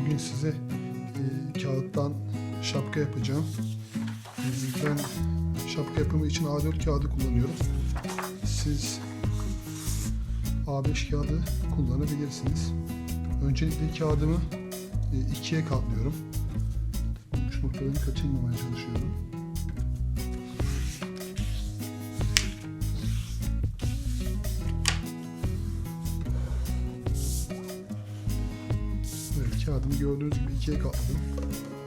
bugün size e, kağıttan şapka yapacağım. E, ben şapka yapımı için A4 kağıdı kullanıyorum. Siz A5 kağıdı kullanabilirsiniz. Öncelikle kağıdımı e, ikiye katlıyorum. Uç noktalarını kaçırmamaya çalışıyorum. Kağıdımı gördüğünüz gibi ikiye katladım.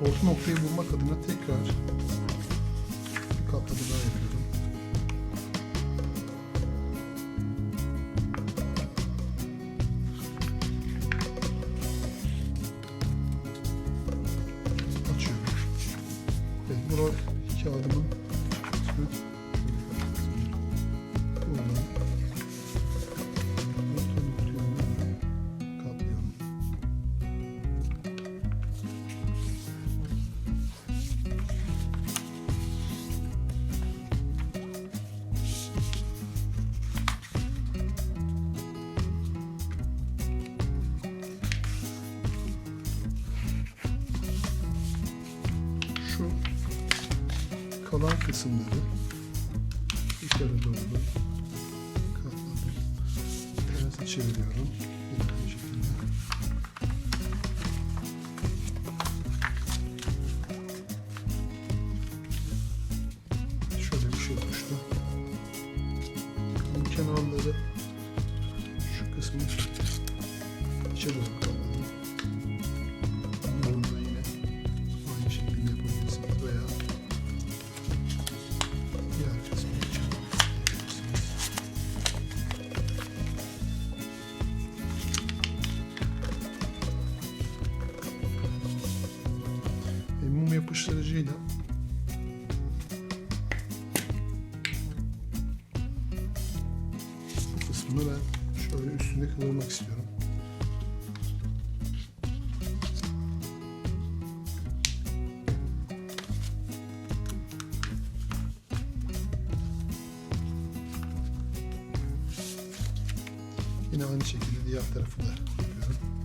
Orta noktayı bulmak adına tekrar bir katlama daha yapıyorum. Açıyorum. Evet, burada kağıdımın şu kalan kısımları yukarı doğru katladım. Biraz çeviriyorum. Şöyle bir şey oluştu. Bu kenarları şu kısmı içe doğru. Mum yapıştırıcıyla bu kısmını ben şöyle üstüne kıvırmak istiyorum. Yine aynı şekilde diğer tarafı da yapıyorum.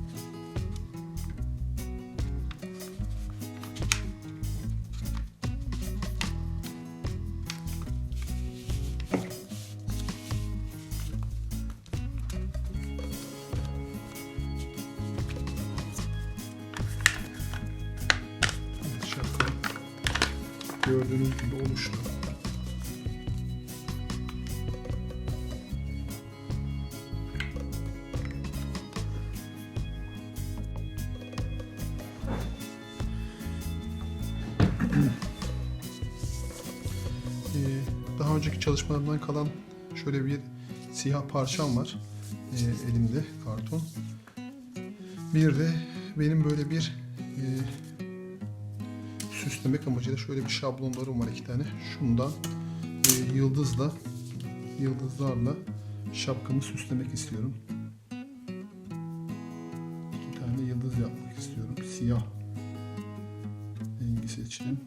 Gördüğünüz gibi oluştu. Ee, daha önceki çalışmalarımdan kalan şöyle bir siyah parçam var ee, elimde karton. Bir de benim böyle bir e, süslemek amacıyla şöyle bir şablonlarım var iki tane. Şundan e, yıldızla yıldızlarla şapkamı süslemek istiyorum. İki tane yıldız yapmak istiyorum. Siyah rengi seçtim.